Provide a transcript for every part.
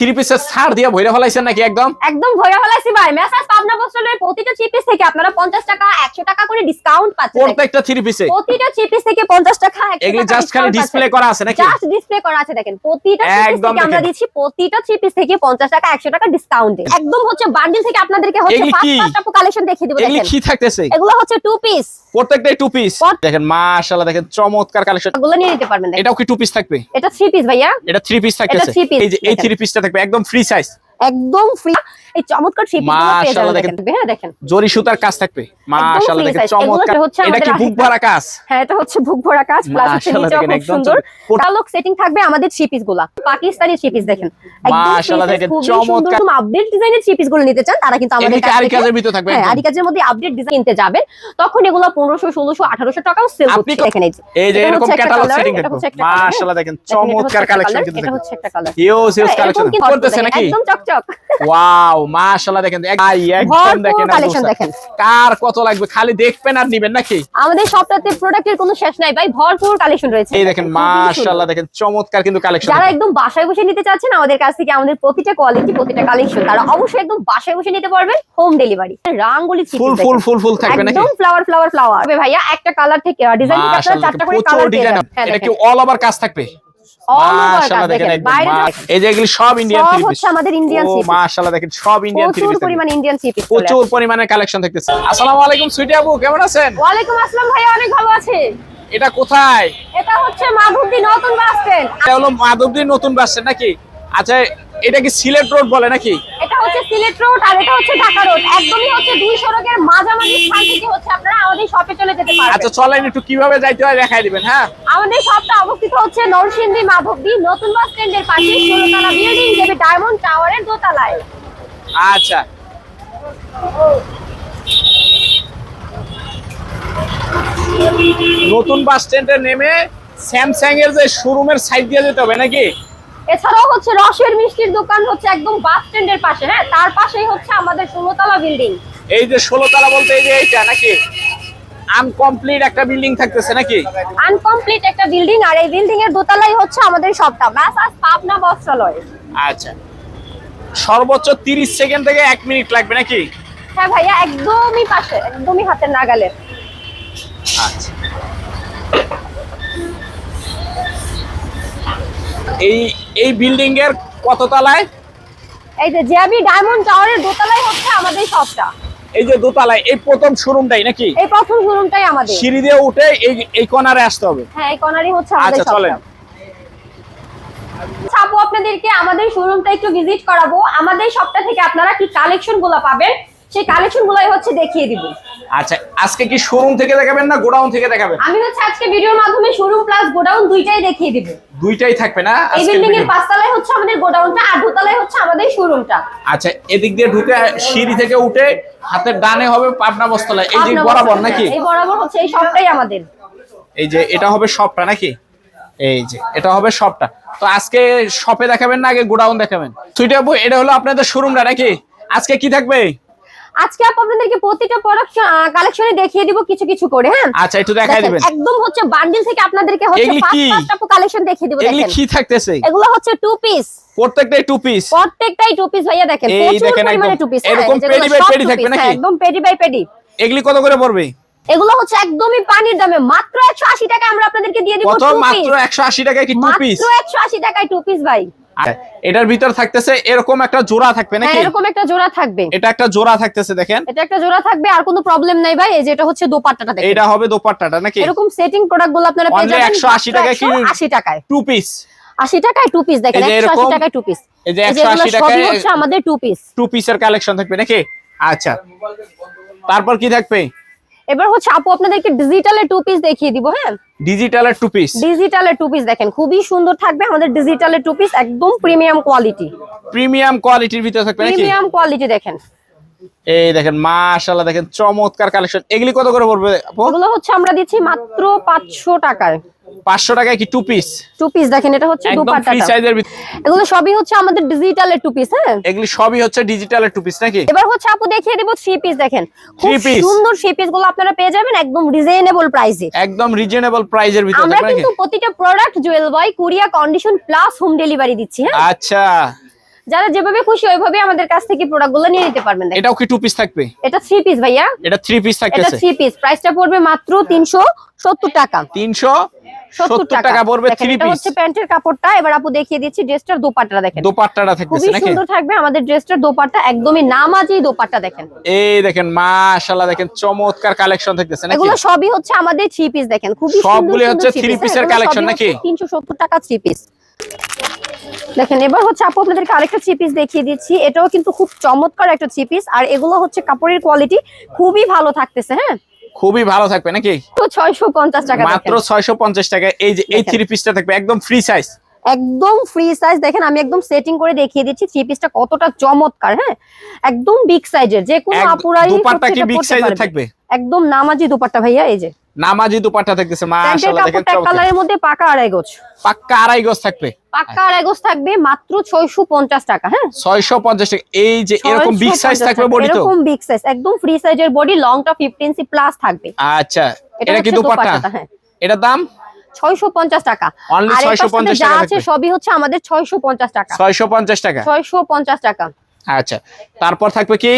Three পিসের ছাড় দিয়ে ভইরা ফেলাইছেন নাকি একদম? একদম ভরে ফেলাইছি ভাই। মেসাজ পাবনা বস্ত্রালয়ের প্রতিটা চিপিস থেকে আপনারা 50 টাকা 100 টাকা করে ডিসকাউন্ট পাচ্ছেন। প্রত্যেকটা থ্রি পিসে প্রতিটা চিপিস থেকে 50 টাকা 100 এগুলি জাস্ট খালি ডিসপ্লে করা আছে নাকি? জাস্ট ডিসপ্লে করা আছে দেখেন। প্রতিটা চিপিস একদম থেকে আমরা দিচ্ছি প্রতিটা চিপিস থেকে 50 টাকা 100 টাকা ডিসকাউন্ট একদম হচ্ছে বান্ডিল থেকে আপনাদেরকে হচ্ছে ফার্স্ট ফার্স্ট কালেকশন দেখিয়ে দিব এগুলি কি থাকতেছে? এগুলো হচ্ছে টু পিস প্রত্যেকটাই টু পিস দেখেন মাশাআল্লাহ দেখেন চমৎকার কালেকশন এগুলো নিয়ে নিতে পারবেন এটাও কি টু পিস থাকবে? এটা থ্রি পিস ভাইয়া। এটা থ্রি পিস থাকতেছে। এই যে এই দেখেন। থ্রি পিসটা থাকবে একদম ফ্রি সাইজ একদম ফ্রি এই চমৎকার পেয়ে মাশাআল্লাহ দেখেন। হ্যাঁ দেখেন। জরি সুতার কাজ থাকবে। মাশাআল্লাহ দেখেন চমৎকার। এটা কি বুক ভরা কাজ। হ্যাঁ এটা হচ্ছে বুক ভরা কাজ প্লাস হচ্ছে নিচেও খুব সুন্দর। কালার সেটিং থাকবে আমাদের থ্রি পিসগুলা। পাকিস্তানি থ্রি পিস দেখেন। মাশাআল্লাহ দেখেন, চমৎকার। সুন্দর আপডেট ডিজাইনের থ্রি পিসগুলো নিতে চান তারা কিন্তু আমাদের কাছ আরি কাজের ভিতর থাকবে হ্যাঁ? আরি কাজের মধ্যে আপডেট ডিজাইন কিনতে যাবেন। তখন এগুলো পনেরোশো ষোলোশো আঠারোশো টাকাও সেল কত- দেখেন এই যে। এই যে এরকম ক্যাটালগ সেটিং থাকবে হচ্ছে মাশাআল্লাহ দেখেন হচ্ছে চমৎকার কালেকশন কিন্তু এটা হচ্ছে একটা কালার হিউজ হিউজ কালেকশন করতেছে নাকি? একদম চকচক ওয়াও মাশাআল্লাহ দেখেন আই, একদম দেখেন দোস্ত। দেখেন। কার কত লাগবে? খালি দেখবেন আর নিবেন নাকি? আমাদের সবটাতে প্রোডাক্টের কোনো শেষ নাই ভাই ভরপুর কালেকশন রয়েছে। এই দেখেন মাশাআল্লাহ দেখেন চমৎকার কিন্তু কালেকশন যারা একদম বাসায় বসে নিতে চাচ্ছেন আমাদের কাছ থেকে আমাদের প্রতিটা কোয়ালিটি প্রতিটা কালেকশন তারা অবশ্যই একদম বাসায় বসে নিতে পারবেন হোম ডেলিভারি রাঙ্গুলি ফুল ফুল ফুল ফুল থাকবে নাকি? একদম ফ্লাওয়ার ফ্লাওয়ার ফ্লাওয়ার ভাইয়া একটা কালার থেকে ডিজাইন থেকে আপনারা চারটা করে কালার হ্যাঁ এটা কি অল ওভার কাজ থাকবে? এই যে এগুলি সব ইন্ডিয়ান থ্রি পিস আমাদের ইন্ডিয়ান ও চিপস মাশাআল্লাহ দেখেন সব ইন্ডিয়ান থ্রি প্রচুর পরিমাণে ইন্ডিয়ান প্রচুর পরিমাণে কালেকশন থাকতেছে। আসসালামু আলাইকুম সুইটি আপু কেমন আছেন? ওয়ালাইকুম আসসালাম অনেক ভালো আছে। এটা কোথায়? এটা হচ্ছে মাধবদী নতুন বাস স্ট্যান্ড এটা হলো মাধবদী নতুন বাস স্ট্যান্ড নাকি? আচ্ছা এটা কি সিলেট রোড বলে নাকি? এটা হচ্ছে সিলেট রোড আর এটা হচ্ছে ঢাকা রোড। একদমই হচ্ছে দুই সড়কের মাঝামাঝি স্থান থেকে হচ্ছে আপনারা আমাদের শপে চলে যেতে পারবেন। আচ্ছা চলেন একটু কীভাবে যাইতে হয় দেখাই দিবেন হ্যাঁ? আমাদের শপটা অবস্থিত হচ্ছে নরসিংদী মাধবদী নতুন বাস স্ট্যান্ডের পাশে ষোলোতলা বিল্ডিং যেটা ডায়মন্ড টাওয়ারের দোতলায়। আচ্ছা। নতুন বাস স্ট্যান্ডে নেমে স্যামসাং এর যে শোরুমের সাইড দিয়ে যেতে হবে নাকি? এছাড়াও হচ্ছে রসের মিষ্টির দোকান হচ্ছে একদম বাস স্ট্যান্ডের পাশে হ্যাঁ? তার পাশেই হচ্ছে আমাদের ষোলোতলা বিল্ডিং এই যে ষোলো তলা বলতে এই যে এইটা নাকি? আনকমপ্লিট একটা বিল্ডিং থাকতেছে নাকি? আনকমপ্লিট একটা বিল্ডিং আর এই বিল্ডিং এর দোতলাই হচ্ছে আমাদের শপটা ব্যাসাস পাবনা বস্ত্রালয়। আচ্ছা। সর্বোচ্চ তিরিশ সেকেন্ড থেকে এক মিনিট লাগবে নাকি? হ্যাঁ ভাইয়া একদমই পাশে একদমই হাতের নাগালে আচ্ছা। এই এই বিল্ডিং এর কত তলায় এই যে জিয়াবি ডায়মন্ড টাওয়ারের দোতলায় হচ্ছে আমাদের শপটা এই যে দোতলায় এই প্রথম শোরুমটাই নাকি? এই প্রথম শোরুমটাই আমাদের। সিঁড়ি দিয়ে উঠে এই এই কর্নারে আসতে হবে। হ্যাঁ এই কর্নারই হচ্ছে আমাদের আচ্ছা, চলেন। আপনাদেরকে আমাদের শোরুমটা একটু ভিজিট করাবো। আমাদের শপটা থেকে আপনারা কি কালেকশনগুলো পাবেন? সেই কালেকশন গুলাই হচ্ছে দেখিয়ে দিব। আচ্ছা আজকে কি শোরুম থেকে দেখাবেন না গোডাউন থেকে দেখাবেন? আমি হচ্ছে আজকে ভিডিওর মাধ্যমে শোরুম প্লাস গোডাউন দুইটাই দেখিয়ে দিব। দুইটাই থাকবে না এই বিল্ডিং এর? পাঁচতলায় হচ্ছে আমাদের গোডাউনটা আর দোতলায় হচ্ছে আমাদের শোরুমটা আচ্ছা এদিক দিয়ে ঢুকে সিঁড়ি থেকে উঠে হাতের ডানে হবে পাবনা বস্তলা এই যে বরাবর নাকি? এই বরাবর হচ্ছে এই সবটাই আমাদের। এই যে এটা হবে সবটা নাকি? এই যে এটা হবে সবটা তো আজকে শপে দেখাবেন না আগে গোডাউন দেখাবেন? সুইটি এটা হলো আপনাদের শোরুমটা নাকি? আজকে কি থাকবে? আজকে আপনাদেরকে প্রতিটা প্রোডাক্ট কালেকশনে দেখিয়ে দিব কিছু কিছু করে হ্যাঁ? আচ্ছা একটু দেখাই দিবেন। একদম হচ্ছে বান্ডিল থেকে আপনাদেরকে হচ্ছে এগুলি ফার্স্ট? ফার্স্ট কালেকশন দেখিয়ে দিব এগুলি দেখেন। কি থাকতেছে? এগুলো হচ্ছে টু পিস প্রত্যেকটাই টু পিস প্রত্যেকটাই টু পিস ভাইয়া দেখেন প্রচুর পরিমাণে টু পিস এরকম পেডি বাই পেডি থাকবে নাকি? একদম পেডি বাই পেডি এগুলি কত করে পড়বে? এগুলো হচ্ছে একদমই পানির দামে মাত্র 180 টাকা আমরা আপনাদেরকে দিয়ে দিব মাত্র একশো আশি টাকায় কি টু পিস মাত্র 180 টাকায় টু পিস ভাই। এটার ভিতর থাকতেছে এরকম একটা জোড়া থাকবে হ্যাঁ নাকি? এরকম একটা জোড়া থাকবে। এটা একটা জোড়া থাকতেছে দেখেন। এটা একটা জোড়া থাকবে আর কোনো প্রবলেম নাই ভাই। এই যে এটা হচ্ছে দোপাট্টাটা দেখেন। এটা হবে দোপাট্টাটা নাকি? এরকম সেটিং প্রোডাক্টগুলো আপনারা পেয়ে যাবেন 180 টাকায় কি- 80 টাকায়। টু পিস 80 টাকায় টু পিস দেখেন 180 টাকায় টু পিস এই যে 180 এগুলো সবই টাকায় হচ্ছে আমাদের টু পিস টু পিসের কালেকশন থাকবে নাকি? আচ্ছা। তারপর কি থাকবে? এবার হচ্ছে আপু আপনাদেরকে ডিজিটালের টু পিস দেখিয়ে দিব হ্যাঁ? ডিজিটালের টু পিস ডিজিটালের টু পিস দেখেন খুবই সুন্দর থাকবে আমাদের ডিজিটালের টু পিস একদম প্রিমিয়াম কোয়ালিটি প্রিমিয়াম কোয়ালিটির ভিতরে থাকবে নাকি? প্রিমিয়াম কোয়ালিটি দেখেন। এই দেখেন মাশাআল্লাহ দেখেন চমৎকার কালেকশন এগুলি কত করে পড়বে আপু? এগুলো হচ্ছে আমরা দিচ্ছি মাত্র পাঁচশো টাকায়। পাঁচশো টাকায় কি টু পিস টু পিস দেখেন এটা হচ্ছে একদম ফ্রি সাইজের এগুলো সবই হচ্ছে আমাদের ডিজিটালের টু পিস হ্যাঁ? এগুলি সবই হচ্ছে ডিজিটালের টু পিস নাকি? এবার হচ্ছে আপু দেখিয়ে দেব থ্রি পিস দেখেন। খুব সুন্দর থ্রি পিসগুলো আপনারা পেয়ে যাবেন একদম রিজনেবল প্রাইসে একদম রিজনেবল প্রাইজের ভিতরে আমরা কিন্তু প্রতিটা প্রোডাক্ট জুয়েল বয় courier condition plus home delivery দিচ্ছি হ্যাঁ? আচ্ছা। যারা যেভাবে খুশি ওইভাবে আমাদের কাছ থেকে প্রোডাক্টগুলো নিয়ে নিতে পারবেন। এটাও কি টু পিস থাকবে? এটা থ্রি পিস ভাইয়া। এটা থ্রি পিস এটা থ্রি পিস প্রাইসটা পড়বে মাত্র তিনশো সত্তর টাকা। তিনশো সত্তর সত্তর টাকা পড়বে থ্রি এটা পিস হচ্ছে প্যান্টের কাপড়টা। এবার আপু দেখিয়ে দিচ্ছি ড্রেসটার দোপাট্টা দেখেন। দোপাট্টাটা খুবই থাকতেছে নাকি? সুন্দর থাকবে আমাদের ড্রেসটার দোপাট্টা একদমই নামাজি দোপাট্টা দেখেন। এই দেখেন মাশাআল্লাহ দেখেন চমৎকার কালেকশন থাকতেছে নাকি? এগুলো সবই হচ্ছে আমাদের থ্রি পিস দেখেন। খুবই সবগুলি হচ্ছে piece এর collection নাকি? তিনশো সত্তর টাকা থ্রি পিস দেখেন এবার হচ্ছে আপু আপনাদেরকে আরেকটা থ্রি পিস দেখিয়ে দিচ্ছি। এটাও কিন্তু খুব চমৎকার একটা থ্রি পিস আর এগুলো হচ্ছে কাপড়ের কোয়ালিটি খুবই ভালো থাকতেছে হ্যাঁ? খুবই ভালো থাকবে নাকি? তো ছয়শো পঞ্চাশ টাকা মাত্র দেখেন। ছয়শো পঞ্চাশ টাকা। এই যে এই। থ্রি পিসটা থাকবে একদম ফ্রি সাইজ একদম ফ্রি সাইজ দেখেন আমি একদম সেটিং করে দেখিয়ে দিচ্ছি থ্রি পিসটা কতটা চমৎকার হ্যাঁ? একদম বিগ সাইজের যে কোনো আপুরাই দুপাট্টা কি বিগ সাইজের থাকবে? একদম নামাজি দুপাট্টা ভাইয়া এই যে। নামাজি দুপাট্টা থাকতেছে মাশাআল্লাহ দেখেন কাপড়টা কালারের মধ্যে পাকা আড়াই গোছ। পাক্কা আড়াই গজ থাকবে। পাক্কা আড়াই গোছ থাকবে মাত্র ছয়শো পঞ্চাশ টাকা হ্যাঁ? ছয়শো পঞ্চাশ টাকা। এই যে এরকম বিগ সাইজ থাকবে বডি তো? এরকম বিগ সাইজ একদম ফ্রি সাইজের বডি লংটা ফিফটিন ইঞ্চি প্লাস থাকবে। আচ্ছা এটা কি দুপাট্টা? হ্যাঁ। এটার দাম? ছয়শো পঞ্চাশ টাকা। Only আর 650 টাকা আছে সবই হচ্ছে আমাদের ছয়শো পঞ্চাশ টাকা। ছয়শো পঞ্চাশ টাকা? ছয়শো পঞ্চাশ টাকা। আচ্ছা তারপর থাকবে কি?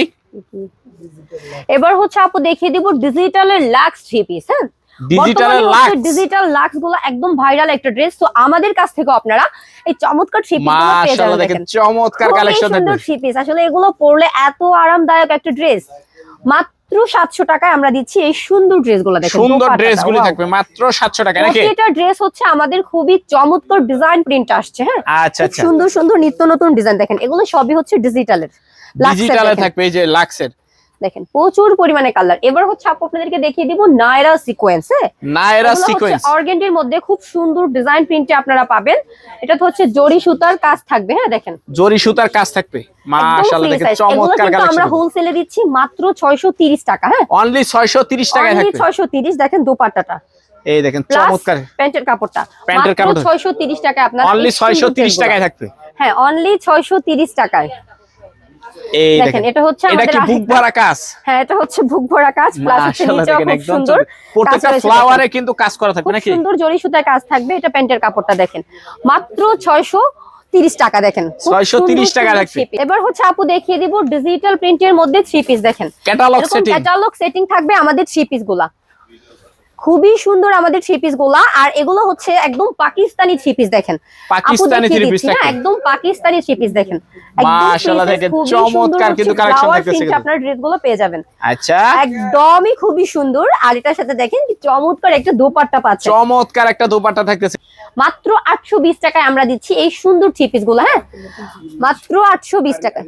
এবার হচ্ছে আপু দেখিয়ে দিব ডিজিটালের লাক্স থ্রি পিস হ্যাঁ? ডিজিটালের লাক্স। ডিজিটাল লাক্সগুলো একদম ভাইরাল একটা ড্রেস। তো আমাদের কাছ থেকে আপনারা এই চমৎকার থ্রি পিস পেয়ে যাবেন দেখেন দেখেন। চমৎকার খুবই কালেকশন সুন্দর থ্রি পিস আসলে এগুলো পরলে এত আরামদায়ক একটা ড্রেস। মাত্র সাতশো টাকায় আমরা দিচ্ছি এই সুন্দর ড্রেসগুলো দেখেন। সুন্দর ড্রেস গুলি wow। থাকবে মাত্র সাতশো টাকা প্রতিটা ড্রেস হচ্ছে আমাদের খুবই চমৎকার ডিজাইন প্রিন্ট আসছে হ্যাঁ? আচ্ছা আচ্ছা। সুন্দর সুন্দর নিত্য নতুন ডিজাইন দেখেন। এগুলো সবই হচ্ছে ডিজিটালের ডিজিটালে থাকবে এই যে লাক্সের দেখেন প্রচুর পরিমাণে কালার এবার হচ্ছে আপু আপনাদেরকে দেখিয়ে দিব নায়রা সিকোয়েন্স হ্যাঁ? নায়রা সিকোয়েন্স অর্গেন্ডির মধ্যে খুব সুন্দর ডিজাইন প্রিন্টে আপনারা পাবেন। এটা তো হচ্ছে জরি সুতার কাজ থাকবে হ্যাঁ দেখেন। জরি সুতার কাজ থাকবে। মাশাআল্লাহ দেখেন চমৎকার কিন্তু আমরা হোলসেলে দিচ্ছি মাত্র 630 টাকা হ্যাঁ? অনলি 630 টাকায় থাকবে। 630 দেখেন দোপাট্টাটা। এই দেখেন চমৎকার। প্যান্টের কাপড়টা। প্যান্টের কাপড়টা। 630 টাকায় আপনারা অনলি এই 630 টাকায় থাকবে। হ্যাঁ অনলি 630 টাকায়। এই দেখেন এটা হচ্ছে এটা কি বুক ভরা কাজ? হ্যাঁ এটা হচ্ছে বুক ভরা কাজ প্লাস হচ্ছে নিচেও খুব সুন্দর প্রত্যেকটা ফ্লাওয়ারে কিন্তু কাজ করা থাকবে নাকি? সুন্দর জরি সুতায় কাজ থাকবে এটা প্যান্টের কাপড়টা দেখেন। মাত্র ছয়শো তিরিশ টাকা দেখেন। খুব 630 টাকা piece। এবার হচ্ছে আপু দেখিয়ে দিব ডিজিটাল প্রিন্টের মধ্যে থ্রি পিস দেখেন। ক্যাটালগ সেটিং ক্যাটালগ সেটিং থাকবে আমাদের থ্রি পিসগুলা। খুবই সুন্দর আমাদের থ্রি পিসগুলা। আর এগুলো হচ্ছে একদম পাকিস্তানি থ্রি পিস দেখেন। পাকিস্তানি থ্রি পিস হ্যাঁ, একদম পাকিস্তানি থ্রি পিস দেখেন। মাশাআল্লাহ দেখেন, চমৎকার কিন্তু print কিন্তু। আপনার ড্রেসগুলো পেয়ে যাবেন। আচ্ছা। একদমই খুবই সুন্দর। আর এটার সাথে দেখেন চমৎকার একটা দোপাট্টা পাচ্ছে। চমৎকার একটা দোপাট্টা থাকতেছে। মাত্র আটশো বিশ টাকায় আমরা দিচ্ছি এই সুন্দর থ্রি পিসগুলো হ্যাঁ? মাত্র আটশো বিশ টাকায়।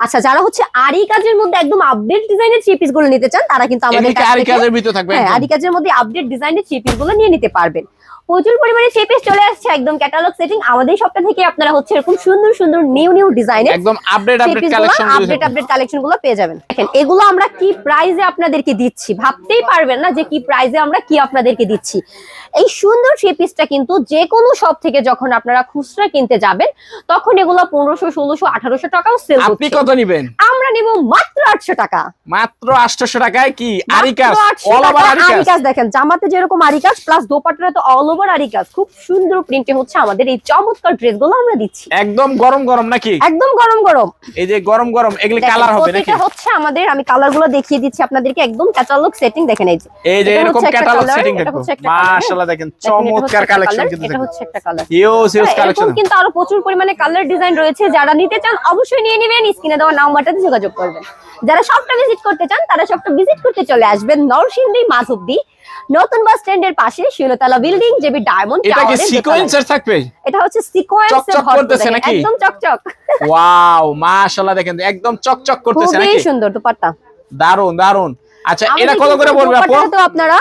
আচ্ছা যারা হচ্ছে আরি কাজের মধ্যে একদম আপডেট ডিজাইনের থ্রি পিসগুলো নিতে চান তারা কিন্তু আমাদের আরি কাজের ভিতর থাকবে হ্যাঁ? আরি কাজের মধ্যে আপডেট ডিজাইনের থ্রি পিসগুলো নিয়ে নিতে পারবেন। প্রচুর পরিমাণে থ্রি পিস চলে আসছে একদম ক্যাটালগ সেটিং আমাদের সপ্তাহ থেকে আপনারা হচ্ছে এরকম সুন্দর সুন্দর নিউ নিউ ডিজাইনের একদম update update collection update update কালেকশনগুলো পেয়ে যাবেন। দেখেন এগুলো আমরা কি প্রাইজে আপনাদেরকে দিচ্ছি? ভাবতেই পারবেন না যে কি প্রাইজে আমরা কি আপনাদেরকে দিচ্ছি। এই সুন্দর থ্রি পিসটা কিন্তু যে কোনো শপ থেকে যখন আপনারা খুচরা কিনতে যাবেন তখন এগুলো পনেরোশো ষোলোশো আঠারোশো টাকাও সেল আপনি কত নিবেন? নিব মাত্র আটশো টাকা। মাত্র 800 টাকায় কি? আরি কাজ অল ওভার আরি কাজ দেখেন জামাতে যেরকম আরি কাজ প্লাস দোপাট্টা তো অল ওভার আরি কাজ খুব সুন্দর প্রিন্টে হচ্ছে আমাদের এই চমৎকার ড্রেসগুলো আমরা দিচ্ছি। একদম গরম গরম নাকি? একদম গরম গরম। এই যে গরম গরম এগুলি কালার হবে নাকি? প্রতিটা হচ্ছে আমাদের আমি কালারগুলো দেখিয়ে দিচ্ছি আপনাদেরকে একদম ক্যাটালগ সেটিং দেখেন এই যে। এই যে এরকম ক্যাটালগ সেটিং এটা দেখো। হ্যাঁ। মাশাআল্লাহ দেখেন এটা চমৎকার কালেকশন কিন্তু এটা হচ্ছে একটা কালার ইউজ ইউজ কালেকশন কিন্তু আরও প্রচুর পরিমাণে কালার ডিজাইন রয়েছে। যারা নিতে চান অবশ্যই নিয়ে নেবেন। স্ক্রিনে দেওয়া নাম্বারটাতে যোগাযোগ করবেন যারা সবটা ভিজিট করতে চান তারা সবটা ভিজিট করতে চলে আসবেন নরসিংদী মাধবদী। নতুন বাস স্ট্যান্ডের পাশে শিলতলা বিল্ডিং জেবি ডায়মন্ড এটা কি। সিকোয়েন্সের থাকবে? এটা হচ্ছে সিকোয়েন্স চকচক করতেছে নাকি? একদম চকচক। ওয়াও মাশাআল্লাহ দেখেন একদম চকচক করতেছে খুবই নাকি? সুন্দর দুপাট্টা। দারুণ দারুণ আচ্ছা এটা কত করে পড়বে আপু? তো আপনারা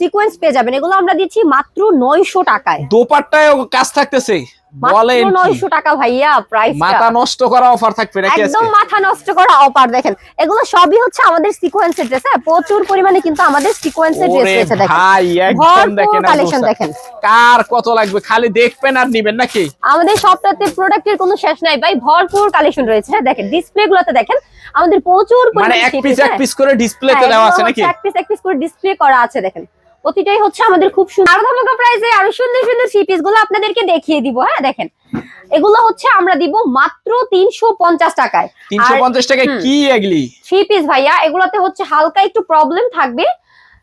সিকোয়েন্স পেয়ে যাবেন। এগুলো আমরা দিচ্ছি মাত্র নয়শো টাকায়। দোপাট্টায় কাজ থাকতেছে। বলেন কি? নয়শো টাকা ভাইয়া প্রাইস মাথা নষ্ট করা অফার থাকবে নাকি একদম মাথা নষ্ট করা অপার দেখেন। এগুলো সবই হচ্ছে আমাদের সিকোয়েন্সের ড্রেস হ্যাঁ? প্রচুর পরিমাণে কিন্তু আমাদের সিকোয়েন্সের ড্রেস রয়েছে দেখেন। ভাই একদম দেখেন কালেকশন দেখেন। কার কত লাগবে? খালি দেখবেন আর নিবেন নাকি? আমাদের সবটাতে প্রোডাক্টের কোনো শেষ নাই ভাই। ভরপুর কালেকশন রয়েছে হ্যাঁ? দেখেন ডিসপ্লে গুলোতে দেখেন আমাদের প্রচুর মানে পরিমাণে এক পিস এক হ্যাঁ। পিস করে ডিসপ্লেতে হ্যাঁ, দেওয়া আছে নাকি? এক পিস এক পিস করে ডিসপ্লে করা আছে দেখেন। প্রতিটাই হচ্ছে আমাদের খুব সুন্দর আরও ধামাকা প্রাইজে আরও সুন্দর সুন্দর থ্রি পিসগুলো আপনাদেরকে দেখিয়ে দিব হ্যাঁ দেখেন। এগুলো হচ্ছে আমরা দিব মাত্র তিনশো পঞ্চাশ টাকায়। তিনশো পঞ্চাশ টাকায়। কি এগুলি? থ্রি পিস ভাইয়া এগুলোতে হচ্ছে হালকা একটু প্রবলেম থাকবে।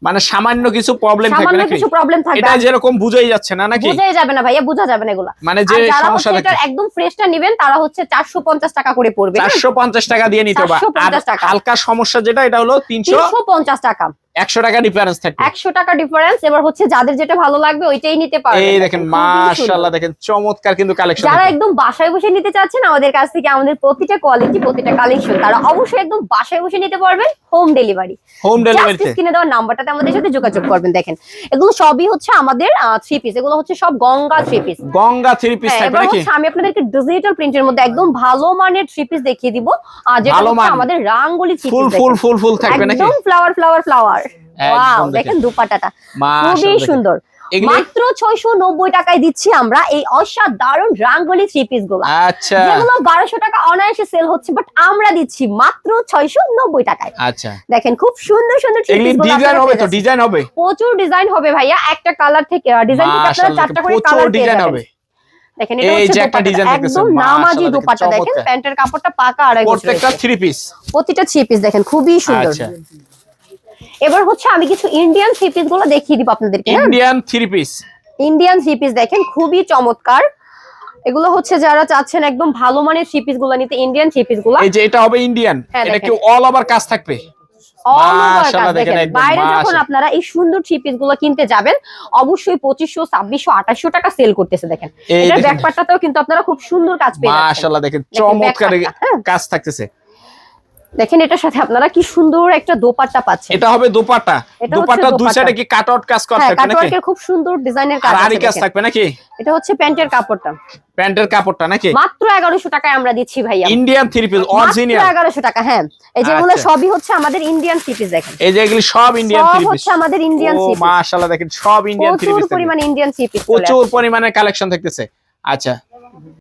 মানে সামান্য কিছু প্রবলেম থাকবে নাকি? কিছু প্রবলেম থাকবে। এটা যেরকম বুঝাই যাচ্ছে না নাকি? বোঝাই যাবে না ভাইয়া বোঝা যাবে না এগুলো। মানে যে সমস্যা থাকে একদম ফ্রেশটা নেবেন তারা হচ্ছে চারশো পঞ্চাশ টাকা করে পড়বে চারশো পঞ্চাশ টাকা দিয়ে নিতে হবে। আর হালকা সমস্যা যেটা এটা হলো তিনশো তিনশো পঞ্চাশ টাকা। একশো টাকা ডিফারেন্স থাকবে। একশো টাকা ডিফারেন্স এবার হচ্ছে যাদের যেটা ভালো লাগবে ওইটাই নিতে পারবে এই দেখেন মাশাআল্লাহ দেখেন চমৎকার কিন্তু কালেকশন যারা একদম বাসায় বসে নিতে চাচ্ছেন আমাদের কাছ থেকে আমাদের প্রতিটা কোয়ালিটি প্রতিটা কালেকশন তারা অবশ্যই একদম বাসায় বসে নিতে পারবেন হোম ডেলিভারি হোম জাস্ট ডেলিভারিতে স্ক্রিনে দেওয়ার নাম্বারটাতে আমাদের সাথে যোগাযোগ করবেন দেখেন। এগুলো সবই হচ্ছে আমাদের থ্রি পিস এগুলো হচ্ছে সব Ganga three piece Ganga three piece এবার হচ্ছে আমি আপনাদেরকে ডিজিটাল প্রিন্টের মধ্যে একদম ভালো মানের থ্রি পিস দেখিয়ে দিব আর যেটা হচ্ছে আমাদের রাঙ্গুলি থ্রি ফুল পিস ফুল ফুল ফুল থাকবে নাকি? একদম ফ্লাওয়ার ফ্লাওয়ার ফ্লাওয়ার ওয়াও দেখেন। দুপাটাটা। খুবই সুন্দর। মাত্র ছয়শো নব্বই টাকায় দিচ্ছি আমরা এই অসাধারণ রাঙ্গলি থ্রি পিসগুলো আচ্ছা। যেগুলো বারোশো টাকা অনায়াসে সেল হচ্ছে বাট আমরা দিচ্ছি মাত্র ছয়শো নব্বই টাকায়। আচ্ছা। দেখেন খুব সুন্দর সুন্দর থ্রি পিস ডিজাইন হবে তো? ডিজাইন হবে? প্রচুর ডিজাইন হবে ভাইয়া একটা কালার থেকে ডিজাইন থেকে আপনারা চারটা করে কালার ডিজাইন হবে। দেখেন এটা হচ্ছে একটা ডিজাইন একদম নামাজি মাশাআল্লাহ দেখেন, দোপাট্টা। দেখেন প্যান্টের কাপড়টা পাকা আর প্রত্যেকটা থ্রি পিস প্রতিটা থ্রি পিস দেখেন খুবই সুন্দর। আচ্ছা। এবার হচ্ছে আমি কিছু ইন্ডিয়ান থ্রি পিসগুলো দেখিয়ে দিব আপনাদেরকে হ্যাঁ? Indian three piece Indian three piece দেখেন খুবই চমৎকার। এগুলো হচ্ছে যারা চাচ্ছেন একদম ভালো মানের থ্রি পিসগুলো নিতে ইন্ডিয়ান থ্রি পিসগুলো। এই যে এটা হবে ইন্ডিয়ান হ্যাঁ, এটা কি অল ওভার কাজ থাকবে। বাইরে যখন আপনারা এই সুন্দর থ্রি পিসগুলো কিনতে যাবেন অবশ্যই পঁচিশশো ছাব্বিশশো আঠাশশো টাকা সেল করতেছে দেখেন। এটার। ব্যাকপারটাতেও কিন্তু আপনারা খুব সুন্দর কাজ পেয়ে মাশাআল্লাহ দেখেন চমৎকার হ্যাঁ। কাজ থাকতেছে। দেখেন এটার সাথে আপনারা কি সুন্দর একটা দোপাট্টা পাচ্ছেন। এটা হবে দোপাট্টা। দোপাট্টা দুই সাইডে কি কাট আউট কাজ করা হ্যাঁ থাকবে নাকি? খুব সুন্দর ডিজাইনের কাজ আর কাজ থাকবে নাকি? এটা হচ্ছে প্যান্টের কাপড়টা। প্যান্টের কাপড়টা নাকি? মাত্র এগারোশো টাকায় আমরা দিচ্ছি ভাইয়া। ইন্ডিয়ান থ্রি পিস অরিজিনাল এগারোশো টাকা হ্যাঁ। এই যেগুলো আচ্ছা। সবই হচ্ছে আমাদের ইন্ডিয়ান থ্রি পিস দেখেন। এই যে এগুলি সব ইন্ডিয়ান সব থ্রি পিস হচ্ছে আমাদের ইন্ডিয়ান থ্রি পিস মাশাআল্লাহ দেখেন সব ইন্ডিয়ান থ্রি প্রচুর পরিমাণে ইন্ডিয়ান থ্রি পিস প্রচুর পরিমাণে কালেকশন থাকতেছে। আচ্ছা।